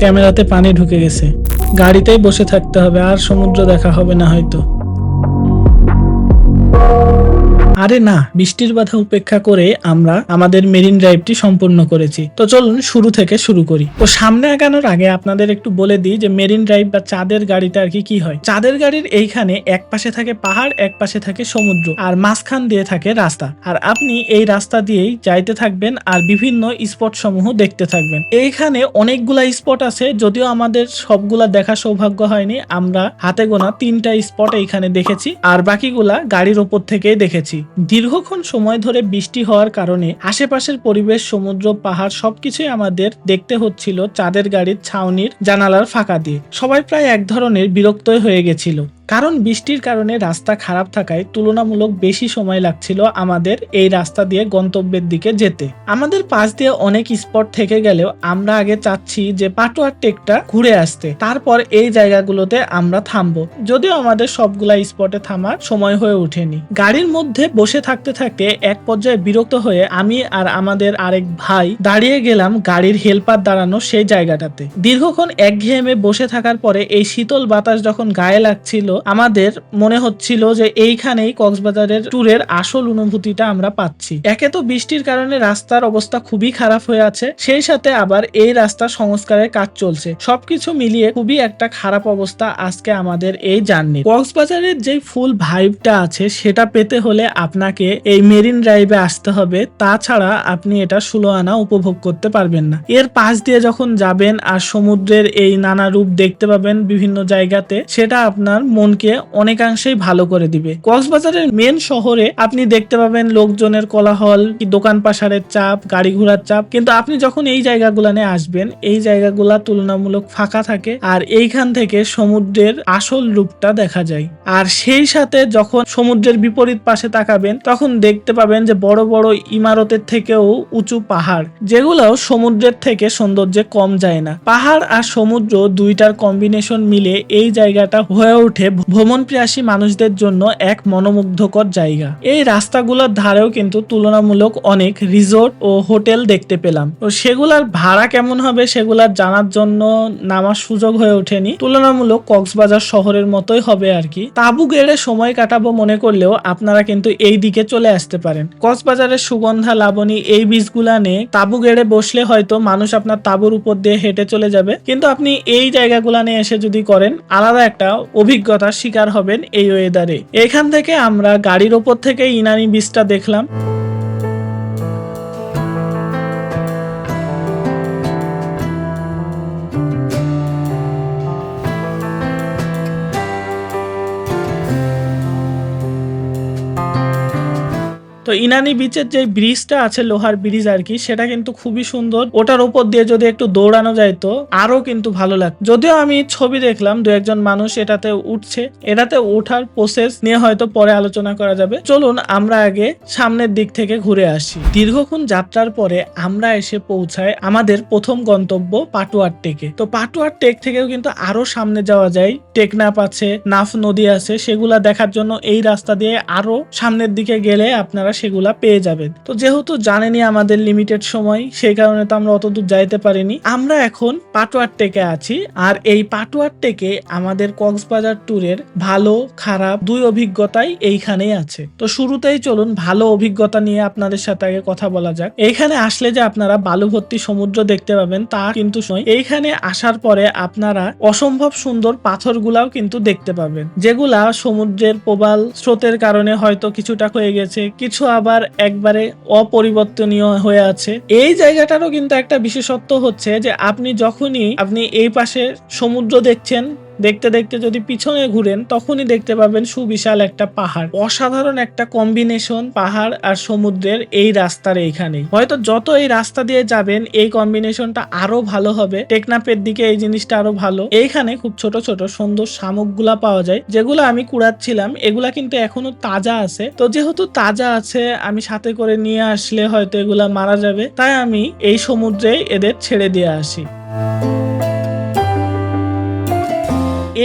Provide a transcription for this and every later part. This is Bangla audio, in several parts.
ক্যামেরাতে পানি ঢুকে গেছে। গাড়িতেই বসে থাকতে হবে আর সমুদ্র দেখা হবে না হয়তো। আরে না, বৃষ্টির বাধা উপেক্ষা করে আমরা আমাদের মেরিন ড্রাইভটি সম্পূর্ণ করেছি। তো চলুন শুরু থেকে শুরু করি। তো সামনে আগানোর আগে আপনাদের একটু বলে দিই যে মেরিন ড্রাইভ বা চাঁদের গাড়িতে আর কি কি হয়। চাঁদের গাড়ির এইখানে এক পাশে থাকে পাহাড়, এক পাশে থাকে সমুদ্র আর মাঝখান দিয়ে থাকে রাস্তা। আর আপনি এই রাস্তা দিয়েই যাইতে থাকবেন আর বিভিন্ন স্পট সমূহ দেখতে থাকবেন। এইখানে অনেকগুলা স্পট আছে, যদিও আমাদের সবগুলা দেখা সৌভাগ্য হয়নি। আমরা হাতে গোনা তিনটা স্পট এইখানে দেখেছি আর বাকিগুলা গাড়ির ওপর থেকেই দেখেছি। দীর্ঘক্ষণ সময় ধরে বৃষ্টি হওয়ার কারণে আশেপাশের পরিবেশ, সমুদ্র, পাহাড় সবকিছুই আমাদের দেখতে হচ্ছিল চাঁদের গাড়ির ছাউনির জানালার ফাঁকা দিয়ে। সবাই প্রায় এক ধরনের বিরক্তই হয়ে গেছিল। কারণ বৃষ্টির কারণে রাস্তা খারাপ থাকায় তুলনামূলক বেশি সময় লাগছিল আমাদের এই রাস্তা দিয়ে গন্তব্যের দিকে যেতে। আমাদের পাশ দিয়ে অনেক স্পট থেকে গেলেও আমরা আগে চাচ্ছি যে পাটুয়ার টেকটা ঘুরে আসতে। তারপর এই জায়গাগুলোতে আমরা থামবো। যদিও আমাদের সবগুলা স্পটে থামার সময় হয়ে ওঠেনি। গাড়ির মধ্যে বসে থাকতে থাকতে এক পর্যায়ে বিরক্ত হয়ে আমি আর আমাদের আরেক ভাই দাঁড়িয়ে গেলাম গাড়ির হেল্পার দাঁড়ানো সেই জায়গাটাতে। দীর্ঘক্ষণ একঘেয়েমে বসে থাকার পরে এই শীতল বাতাস যখন গায়ে লাগছিল আমাদের মনে হচ্ছিল যে এইখানেই কক্সবাজারের ট্যুরের আসল অনুভূতিটা আমরা পাচ্ছি। একে তো বৃষ্টির কারণে রাস্তার অবস্থা খুবই খারাপ হয়ে আছে, সেই সাথে আবার এই রাস্তা সংস্কারের কাজ চলছে। সবকিছু মিলিয়ে খুবই একটা খারাপ অবস্থা আজকে আমাদের এই জার্নি। কক্সবাজারের যে ফুল ভাইবটা আছে, সেটা পেতে হলে আপনাকে এই মেরিন ড্রাইভে আসতে হবে। তাছাড়া আপনি এটা ষোলো আনা উপভোগ করতে পারবেন না। এর পাশ দিয়ে যখন যাবেন আর সমুদ্রের এই নানা রূপ দেখতে পাবেন বিভিন্ন জায়গাতে, সেটা আপনার মনকে অনেকাংশেই ভালো করে দিবে। কক্সবাজারের মেন শহরে আপনি দেখতে পাবেন লোকজনের কোলাহল, কি দোকান পাশারের চাপ, গাড়ি ঘোড়ার চাপ। কিন্তু আপনি যখন এই জায়গাগুলানে আসবেন, এই জায়গাগুলা তুলনামূলক ফাঁকা থাকে আর এইখান থেকে সমুদ্রের আসল রূপটা দেখা যায়। আর সেই সাথে যখন সমুদ্রের বিপরীত পাশে তাকাবেন, তখন দেখতে পাবেন যে বড় বড় ইমারতের থেকেও উঁচু পাহাড় যেগুলো সমুদ্রের থেকে সৌন্দর্যে কম যায় না। পাহাড় আর সমুদ্র দুইটার কম্বিনেশন মিলে এই জায়গাটা হয়ে ওঠে ভ্রমণ প্রিয়াসী মানুষদের জন্য এক মনোমুগ্ধকর জায়গা। এই রাস্তাগুলোর ধারেও কিন্তু তুলনামূলক অনেক রিসোর্ট ও হোটেল দেখতে পেলাম। তো সেগুলার ভাড়া কেমন হবে সেগুলার জানার জন্য নামার সুযোগ হয়ে ওঠেনি। তুলনামূলক কক্সবাজার শহরের মতোই হবে আর কি। তাবু গেড়ে সময় কাটাবো মনে করলেও আপনারা কিন্তু এই দিকে চলে আসতে পারেন। কক্সবাজারের সুগন্ধা, লাবণী এই বীজগুলা নিয়ে তাবু গেড়ে বসলে হয়তো মানুষ আপনার তাবুর উপর দিয়ে হেঁটে চলে যাবে। কিন্তু আপনি এই জায়গাগুলা নিয়ে এসে যদি করেন, আলাদা একটা অভিজ্ঞতার শিকার হবেন এই ওয়েদারে এখান থেকে আমরা গাড়ির ওপর থেকে ইনানি বীজটা দেখলাম। তো ইনানি বিচের যে ব্রিজটা আছে, লোহার ব্রিজ আর কি, সেটা কিন্তু খুবই সুন্দর। ওটার উপর দিয়ে যদি একটু দৌড়ানো যায় তো আরও কিন্তু ভালো লাগে, যদিও আমি ছবি দেখলাম, দু একজন মানুষ এটাতে উঠছে। এটাতে ওঠার প্রসেস নিয়ে হয়তো পরে আলোচনা করা যাবে। চলুন আমরা আগে সামনের দিক থেকে ঘুরে আসি। দীর্ঘক্ষণ যাত্রার পরে আমরা এসে পৌঁছাই আমাদের প্রথম গন্তব্য পাটুয়ার টেকে। তো পাটুয়ার টেক থেকেও কিন্তু আরও সামনে যাওয়া যায়। টেকনাপ আছে, নাফ নদী আছে, সেগুলা দেখার জন্য এই রাস্তা দিয়ে আরও সামনের দিকে গেলে আপনারা সেগুলা পেয়ে যাবেন। তো যেহেতু জানেনই আমাদের লিমিটেড সময়, সেই কারণে তো আমরা অত দূর যাইতে পারিনি। আমরা এখন পাটুয়ার টেকে আছি, আর এই পাটুয়ার টেকে আমাদের কক্সবাজার ট্যুরের ভালো, খারাপ দুই অভিজ্ঞতাই এইখানেই আছে। তো শুরুতেই চলুন ভালো অভিজ্ঞতা নিয়ে আপনাদের সাথে আগে কথা বলা যাক। এইখানে আসলে যে আপনারা বালু ভর্তি সমুদ্র দেখতে পাবেন, তা কিন্তু এইখানে আসার পরে আপনারা অসম্ভব সুন্দর পাথরগুলাও কিন্তু দেখতে পাবেন, যেগুলা সমুদ্রের প্রবাল স্রোতের কারণে হয়তো কিছুটা হয়ে গেছে, কিছু আবার একবারে অপরিবর্তনীয় হয়ে আছে। এই জায়গাটারও কিন্তু একটা বিশেষত্ব হচ্ছে যে আপনি যখনই আপনি এই পাশে সমুদ্র দেখছেন দেখতে দেখতে যদি পিছনে ঘুরেন, তখনই দেখতে পাবেন সুবিশাল একটা পাহাড়। অসাধারণ একটা কম্বিনেশন পাহাড় আর সমুদ্রের এই রাস্তার এইখানেই। হয়তো যত এই রাস্তা দিয়ে যাবেন, এই কম্বিনেশনটা আরও ভালো হবে। টেকনাপের দিকে এই জিনিসটা আরও ভালো। এইখানে খুব ছোট ছোট, সুন্দর শামুকগুলা পাওয়া যায়। যেগুলো আমি কুড়াচ্ছিলাম, এগুলা কিন্তু এখনও তাজা আছে। তো যেহেতু তাজা আছে, আমি সাথে করে নিয়ে আসলে হয়তো এগুলা মারা যাবে। তাই আমি এই সমুদ্রে এদের ছেড়ে দিয়ে আসি।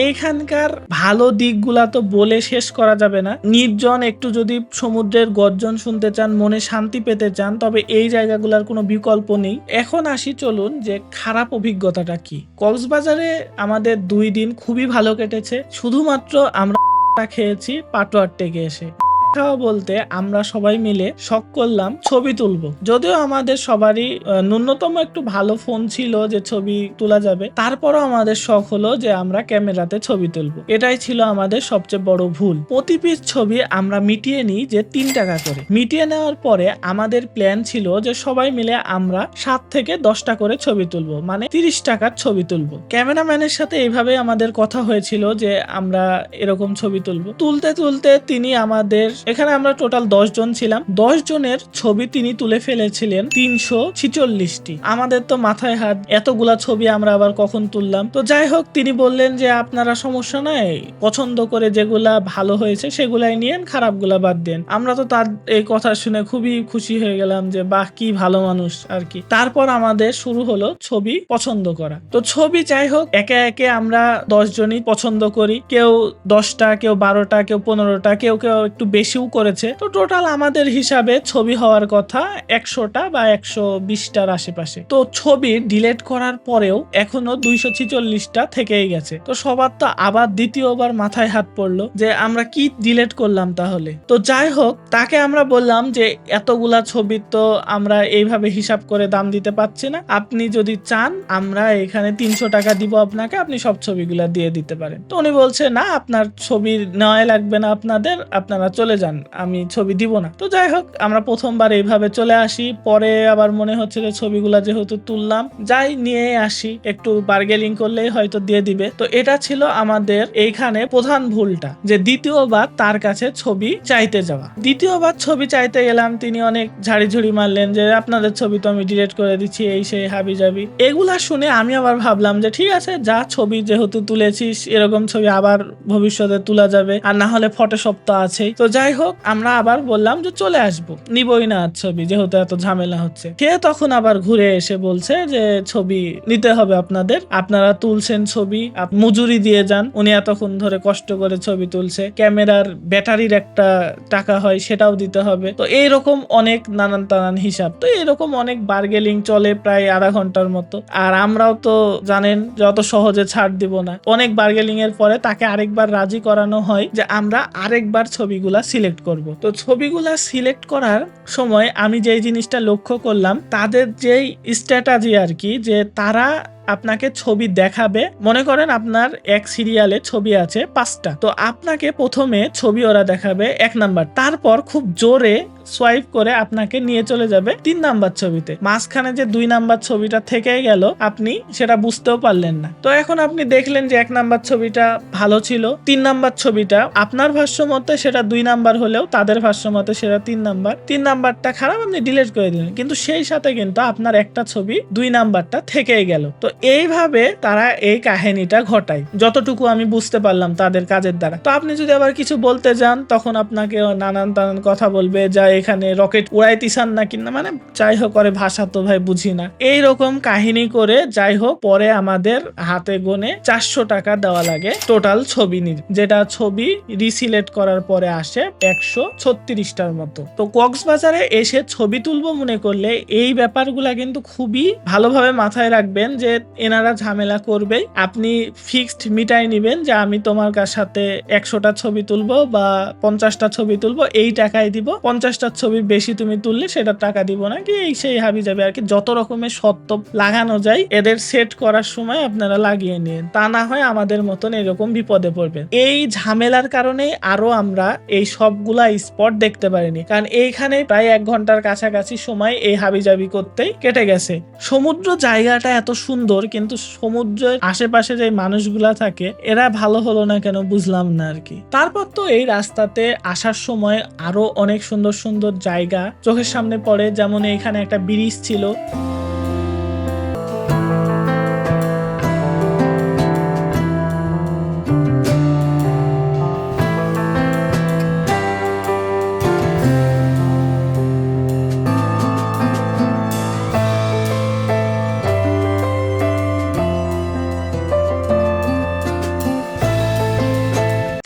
এইখানকার ভালো দিকগুলা তো বলে শেষ করা যাবে না। নির্জন একটু যদি সমুদ্রের গর্জন শুনতে চান, মনে শান্তি পেতে চান, তবে এই জায়গাগুলোর কোনো বিকল্প নেই। এখন আসি চলুন যে খারাপ অভিজ্ঞতাটা কি। কক্সবাজারে আমাদের দুই দিন খুবই ভালো কেটেছে। শুধুমাত্র আমরা খেয়েছি, পাটোয়ার টেকে এসে। খাওয়া বলতে আমরা সবাই মিলে শখ করলাম ছবি তুলবো। যদিও আমাদের সবারই ন্যূনতম একটু ভালো ফোন ছিল যে ছবি তোলা যাবে, তারপরও আমাদের শখ হলো যে আমরা ক্যামেরাতে ছবি তুলবো। এটাই ছিল আমাদের সবচেয়ে বড় ভুল। প্রতি পিস ছবি আমরা মিটিয়ে নিই যে তিন টাকা করে। মিটিয়ে নেওয়ার পরে আমাদের প্ল্যান ছিল যে সবাই মিলে আমরা সাত থেকে দশটা করে ছবি তুলবো মানে তিরিশ টাকার ছবি তুলবো। ক্যামেরাম্যানের সাথে এইভাবে আমাদের কথা হয়েছিল যে আমরা এরকম ছবি তুলবো। তুলতে তুলতে তিনি আমাদের এখানে আমরা টোটাল দশ জন ছিলাম। দশ জনের ছবি তিনি তুলে ফেলেছিলেন তিনশো ছিচল্লিশটি। আমাদের তো মাথায় হাত, এতগুলা ছবি আমরা আবার কখন তুললাম? তো যাই হোক, তিনি বললেন যে, আপনারা সমস্যা নাই, পছন্দ করে যেগুলা ভালো হয়েছে সেগুলাই নিয়েন, খারাপগুলা বাদ দেন। আমরা তো তার এই কথা শুনে খুবই খুশি হয়ে গেলাম যে, বাহ, কি ভালো মানুষ আর কি। তারপর আমাদের শুরু হলো ছবি পছন্দ করা। তো ছবি যাই হোক, একে একে আমরা দশ জনই পছন্দ করি। কেউ দশটা, কেউ বারোটা, কেউ পনেরোটা, কেউ কেউ একটু বেশিও করেছে। তো টোটাল আমাদের হিসাবে ছবি হওয়ার কথা একশোটা বা একশো বিশটার আশেপাশে। তো ছবি ডিলেট করার পরেও এখনও দুইশো ছিচল্লিশটা থেকেই গেছে। তো সবার তো আবার দ্বিতীয়বার মাথায় হাত পড়ল যে আমরা কি ডিলেট করলাম তাহলে। তো যাই হোক, তাকে আমরা বললাম যে এতগুলা ছবি তো আমরা এইভাবে হিসাব করে দাম দিতে পারছি না। আপনি যদি চান, আমরা এখানে তিনশো টাকা দিব আপনাকে, আপনি সব ছবিগুলা দিয়ে দিতে পারেন। তো উনি বলছে, না, আপনার ছবি নেওয়াই লাগবে না আপনাদের, আপনারা চলে যান, আমি ছবি দিব না। তো যাই হোক, আমরা প্রথমবার এইভাবে চলে আসি। পরে আবার মনে হচ্ছে যে ছবিগুলা যেহেতু তুললাম, যাই নিয়ে আসি। একটু বার্গেলিং করলেই হয়তো দিয়ে দিবে। তো এটা ছিল আমাদের এইখানে প্রধান ভুলটা, যে দ্বিতীয়বার তার কাছে ছবি চাইতে যাওয়া। দ্বিতীয়বার ছবি চাইতে গেলাম, তিনি অনেক ঝাড়ি ঝুড়ি মারলেন যে, আপনাদের ছবি তো আমি ডিলিট করে দিচ্ছি, এই সেই হাবি যাবি এগুলা শুনে আমি আবার ভাবলাম যে, ঠিক আছে, যা ছবি যেহেতু তুলেছিস, এরকম ছবি আবার ভবিষ্যতে তোলা যাবে, আর না হলে ফটোশপ তো আছেই। তো যাই হোক, আমরা আবার বললাম যে চলে আসব। নিবই না ছবি, যেহেতু এত ঝামেলা হচ্ছে। কে তখন আবার ঘুরে এসে বলছে যে ছবি নিতে হবে আপনাদের। আপনারা তুলছেন ছবি মজুরি দিয়ে যান। উনি এতক্ষণ ধরে কষ্ট করে ছবি তুলছে। ক্যামেরার ব্যাটারির একটা টাকা হয়, সেটাও দিতে হবে। তো এইরকম অনেক নানান তানান হিসাব। তো এরকম অনেক বার্গেলিং চলে প্রায় আধা ঘণ্টার মতো। আর আমরাও তো জানেন যত সহজে ছাড় দিব না। অনেক বার্গেলিং এর পরে তাকে আরেকবার রাজি করানো হয় যে আমরা আরেকবার ছবিগুলা সিলেক্ট করব। তো ছবিগুলো সিলেক্ট করার সময় আমি যেই জিনিসটা লক্ষ্য করলাম, তাদের যেই স্ট্র্যাটাজি আর কি, যে তারা আপনাকে ছবি দেখাবে। মনে করেন আপনার এক সিরিয়ালে ছবি আছে পাঁচটা। তো আপনাকে প্রথমে ছবি ওরা দেখাবে এক নাম্বার। তারপর খুব জোরে সোয়াইপ করে আপনাকে নিয়ে চলে যাবে তিন নাম্বার ছবিতে। মাঝখানে যে দুই নাম্বার ছবিটা থেকে গেল, আপনি সেটা বুঝতেও পারলেন না। তো এখন আপনি দেখলেন যে এক নাম্বার ছবিটা ভালো ছিল, তিন নাম্বার ছবিটা আপনার ভাষ্য মতে সেটা দুই নাম্বার হলেও তাদের ভাষ্য মতে সেটা তিন নাম্বার। তিন নাম্বারটা খারাপ, আপনি ডিলিট করে দিলেন। কিন্তু সেই সাথে কিন্তু আপনার একটা ছবি দুই নাম্বারটা থেকেই গেল। তো এইভাবে তারা এই কাহিনীটা ঘটায়। যতটুকু আমি বুঝতে পারলাম তাদের কাজের দ্বারা। তো আপনি যদি আবার কিছু বলতে যান, তখন আপনাকে নানান তানান কথা বলবে, যা এখানে রকেট উড়াইতিসান না কিনা মানে যাই হোক করে ভাষা তো ভাই বুঝি না। এইরকম কাহিনী করে যাই হোক, পরে আমাদের হাতে গোনে চারশো টাকা দেওয়া লাগে টোটাল ছবি নির যেটা ছবি রিসিলেক্ট করার পরে আসে একশো ছত্রিশটার মতো। তো কক্সবাজারে এসে ছবি তুলবো মনে করলে এই ব্যাপারগুলা কিন্তু খুবই ভালোভাবে মাথায় রাখবেন যে এনারা ঝামেলা করবেই। আপনি ফিক্সড মিটাই নিবেন যে আমি তোমার সাথে একশোটা ছবি তুলবো বা পঞ্চাশটা ছবি তুলবো, এই টাকায় দিব। পঞ্চাশটা ছবি বেশি তুমি তুললে সেটা টাকা দিব না, কি এই সেই হাবি যাবে। আর কি যত রকমের সত্য লাগানো যায়, এদের সেট করার সময় আপনারা লাগিয়ে নিন। তা না হয় আমাদের মতন এরকম বিপদে পড়বেন। এই ঝামেলার কারণে আরও আমরা এই সবগুলা স্পট দেখতে পারিনি। কারণ এইখানে প্রায় এক ঘণ্টার কাছাকাছি সময় এই হাবিজাবি করতেই কেটে গেছে। সমুদ্র জায়গাটা এত সুন্দর কিন্তু সমুদ্রের আশেপাশে যে মানুষগুলা থাকে, এরা ভালো হলো না কেন বুঝলাম না আর কি। তারপর তো এই রাস্তাতে আসার সময় আরও অনেক সুন্দর সুন্দর জায়গা চোখের সামনে পড়ে, যেমন এখানে একটা ব্রিজ ছিল।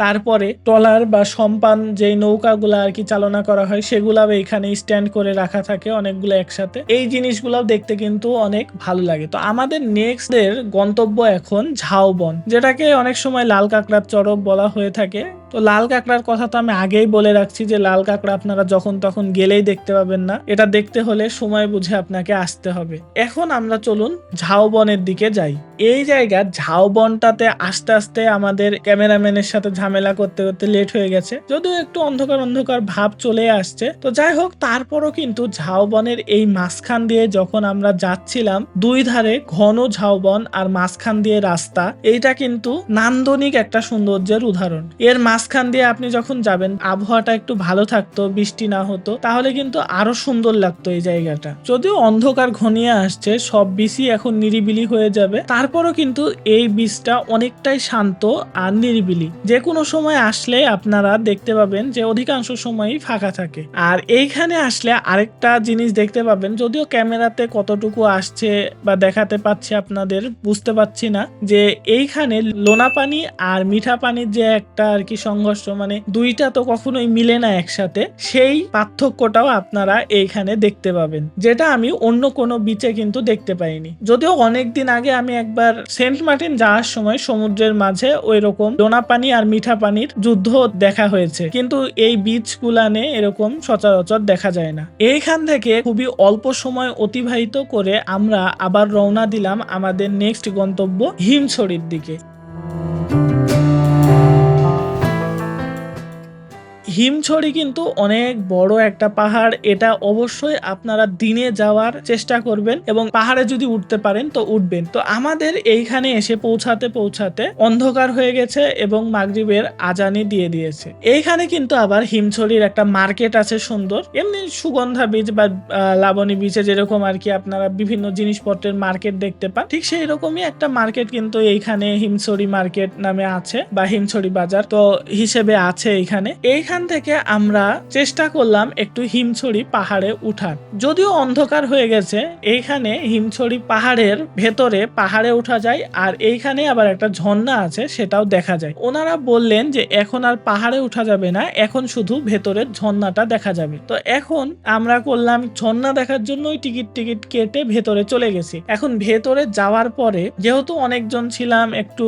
তারপরে ট্রলার বা সম্পান যে নৌকাগুলো আর কি চালনা করা হয়, সেগুলাও এখানে স্ট্যান্ড করে রাখা থাকে অনেকগুলো একসাথে। এই জিনিসগুলো দেখতে কিন্তু অনেক ভালো লাগে। তো আমাদের নেক্সট এর গন্তব্য এখন ঝাউবন, যেটাকে অনেক সময় লাল কাঁকড়ার চরব বলা হয়ে থাকে। তো লাল কাঁকড়ার কথা তো আমি আগেই বলে রাখছি যে লাল কাঁকড়া আপনারা যখন তখন গেলেই দেখতে পাবেন না। এটা দেখতে হলে সময় বুঝে আপনাকে আসতে হবে। এখন আমরা চলুন ঝাউবনের দিকে যাই। এই জায়গা ঝাউবনটাতে আস্তে আস্তে আমাদের ক্যামেরাম্যানের সাথে ঝামেলা করতে করতে লেট হয়ে গেছে। যদিও একটু অন্ধকার অন্ধকার ভাব চলে আসছে। তো যাই হোক, তারপরও কিন্তু ঝাউবনের এই মাঝখান দিয়ে যখন আমরা যাচ্ছিলাম, দুই ধারে ঘন ঝাউবন আর মাঝখান দিয়ে রাস্তা, এইটা কিন্তু নান্দনিক একটা সৌন্দর্যের উদাহরণ। এর মাঝখান দিয়ে আপনি যখন যাবেন, আবহাওয়াটা একটু ভালো থাকতো, বৃষ্টি না হতো, তাহলে কিন্তু আরও সুন্দর লাগতো এই জায়গাটা। যদিও অন্ধকার ঘনিয়ে আসছে, সব বিচই এখন নিরিবিলি হয়ে যাবে। তারপরও কিন্তু এই বীজটা অনেকটাই শান্ত আর নিরিবিলি। যে কোনো সময় আসলে আপনারা দেখতে পাবেন যে অধিকাংশ সময়ই ফাঁকা থাকে। আর এইখানে আসলে আরেকটা জিনিস দেখতে পাবেন, যদিও ক্যামেরাতে কতটুকু আসছে বা দেখাতে পাচ্ছি আপনাদের, বুঝতে পারছি না, যে এইখানে লোনা পানি আর মিঠা পানির যে একটা আর কি সংঘর্ষ মানে দুইটা তো কখনোই মিলে না একসাথে, সেই পার্থক্যটাও আপনারা এইখানে দেখতে পাবেন। যেটা আমি অন্য কোনো বিচে কিন্তু দেখতে পাইনি। যদিও অনেকদিন আগে আমি একবার সেন্ট মার্টিন যাওয়ার সময় সমুদ্রের মাঝে ওই রকম লোনা পানি আর মিঠা পানির যুদ্ধ দেখা হয়েছে। কিন্তু এই বিচ গুলানে এরকম সচরাচর দেখা যায় না। এইখান থেকে খুবই অল্প সময় অতিবাহিত করে আমরা আবার রওনা দিলাম আমাদের নেক্সট গন্তব্য হিমছড়ির দিকে। হিমছড়ি কিন্তু অনেক বড় একটা পাহাড়। এটা অবশ্যই আপনারা দিনে যাওয়ার চেষ্টা করবেন এবং পাহাড়ে যদি উঠতে পারেন তো উঠবেন। তো আমাদের এইখানে এসে পৌঁছাতে পৌঁছাতে অন্ধকার হয়ে গেছে এবং মাগরিবের আজানি দিয়ে দিয়েছে। এইখানে কিন্তু আবার হিমছড়ির একটা মার্কেট আছে সুন্দর। এমনি সুগন্ধা বীজ বা লাবণী বীচে যেরকম আর কি আপনারা বিভিন্ন জিনিসপত্রের মার্কেট দেখতে পান, ঠিক সেই রকমই একটা মার্কেট কিন্তু এইখানে হিমছড়ি মার্কেট নামে আছে বা হিমছড়ি বাজার তো হিসেবে আছে এইখানে। এইখান থেকে আমরা চেষ্টা করলাম একটু হিমছড়ি পাহাড়ে উঠার। যদিও অন্ধকার হয়ে গেছে, এইখানে হিমছড়ি পাহাড়ের ভেতরে পাহাড়ে ওঠা যায় আর এইখানে আবার একটা ঝর্ণা আছে সেটাও দেখা যায়। ওনারা বললেন যে এখন আর পাহাড়ে উঠা যাবে না, এখন শুধু ভেতরের ঝর্ণাটা দেখা যাবে। তো এখন আমরা করলাম ঝর্ণা দেখার জন্যই টিকিট টিকিট কেটে ভেতরে চলে গেছি। এখন ভেতরে যাওয়ার পরে যেহেতু অনেকজন ছিলাম, একটু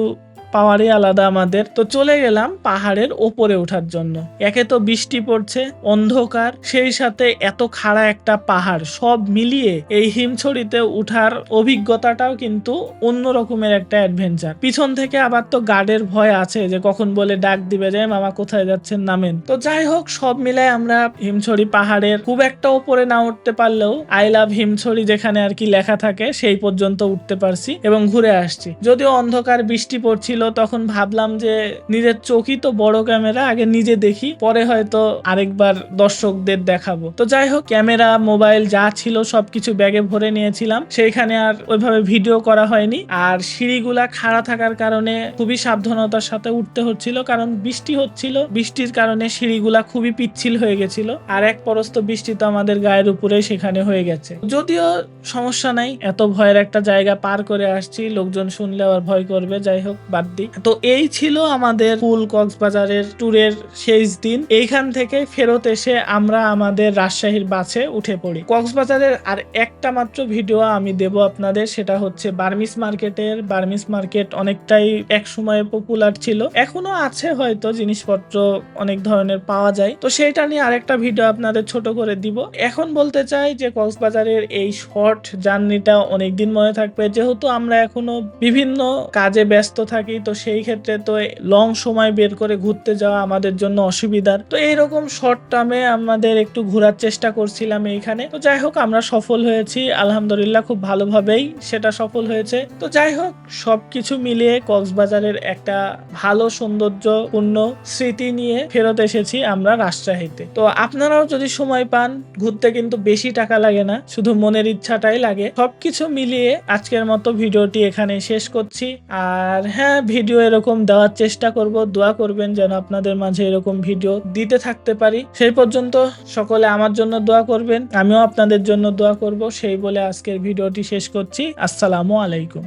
পাওয়ারই আলাদা আমাদের। তো চলে গেলাম পাহাড়ের ওপরে ওঠার জন্য। একে তো বৃষ্টি পড়ছে, অন্ধকার, সেই সাথে এত খাড়া একটা পাহাড়। সব মিলিয়ে এই হিমছড়িতে উঠার অভিজ্ঞতাটাও কিন্তু অন্য রকমের একটা অ্যাডভেঞ্চার পিছন থেকে আবার তো গার্ডের ভয় আছে যে কখন বলে ডাক দিবে যে, মামা কোথায় যাচ্ছেন? নামেন। তো যাই হোক, সব মিলায় আমরা হিমছড়ি পাহাড়ের খুব একটা উপরে না উঠতে পারলেও আই লাভ হিমছড়ি যেখানে আর কি লেখা থাকে, সেই পর্যন্ত উঠতে পারছি এবং ঘুরে আসছি। যদিও অন্ধকার, বৃষ্টি পড়ছিল তখন ভাবলাম যে নিজের চোখই তো বড় ক্যামেরা, আগে নিজে দেখি, পরে হয়তো আরেকবার দর্শকদের দেখাবো। তো যাই হোক, ক্যামেরা, মোবাইল যা ছিল সবকিছু ব্যাগে ভরে নিয়েছিলাম। সেইখানে আর ওইভাবে ভিডিও করা হয়নি। আর সিঁড়িগুলা খাড়া থাকার কারণে খুবই সাবধানতার সাথে উঠতে হচ্ছিল, কারণ বৃষ্টি হচ্ছিল। বৃষ্টির কারণে সিঁড়িগুলা খুবই পিচ্ছিল হয়ে গেছিল। আর এক পরস্ত বৃষ্টি তো আমাদের গায়ের উপরে সেখানে হয়ে গেছে। যদিও সমস্যা নাই, এত ভয়ের একটা জায়গা পার করে আসছি, লোকজন শুনলে আবার ভয় করবে। যাই হোক, বাদ দিই তো এই ছিল আমাদের ফুল কক্সবাজারের ট্যুরের শেষ দিন। এইখান থেকে ফেরত এসে আমরা আমাদের রাজশাহীর বাসে উঠে পড়ি। কক্সবাজারের আর একটা মাত্র ভিডিও আমি দেব আপনাদের, সেটা হচ্ছে বার্মিস মার্কেটের। বার্মিস মার্কেট অনেকটাই এক সময়ে পপুলার ছিল। এখনও আছে হয়তো জিনিসপত্র অনেক ধরনের পাওয়া যায়। তো সেইটা নিয়ে আরেকটা ভিডিও আপনাদের ছোট করে দিব। এখন বলতে চাই যে কক্সবাজারের এই শর্ট জার্নিটা অনেক দিন মনে থাকবে। যেহেতু আমরা এখনও বিভিন্ন কাজে ব্যস্ত থাকি তো সেই ক্ষেত্রে তো লং সময় বের করে ঘুরতে যাওয়া আমাদের জন্য অসুবিধার। তো এইরকম শর্ট টার্মে আমাদের একটু ঘোরার চেষ্টা করছিলাম এইখানে। তো যাই হোক, আমরা সফল হয়েছি। আলহামদুলিল্লাহ খুব ভালোভাবেই সেটা সফল হয়েছে। তো যাই হোক, সবকিছু মিলিয়ে কক্সবাজারের একটা ভালো সৌন্দর্যপূর্ণ স্মৃতি নিয়ে ফেরত এসেছি আমরা রাজশাহীতে। তো আপনারাও যদি সময় পান, ঘুরতে কিন্তু বেশি টাকা লাগে না, শুধু মনের ইচ্ছাটাই লাগে। সবকিছু মিলিয়ে আজকের মতো ভিডিওটি এখানে শেষ করছি। আর হ্যাঁ ভিডিও এরকম দেওয়ার চেষ্টা করব, দোয়া করবেন যেন আপনাদের মাঝে এরকম ভিডিও দিতে থাকতে পারি। সেই পর্যন্ত সকলে আমার জন্য দোয়া করবেন, আমিও আপনাদের জন্য দোয়া করব। সেই বলে আজকের ভিডিওটি শেষ করছি। আসসালামু আলাইকুম।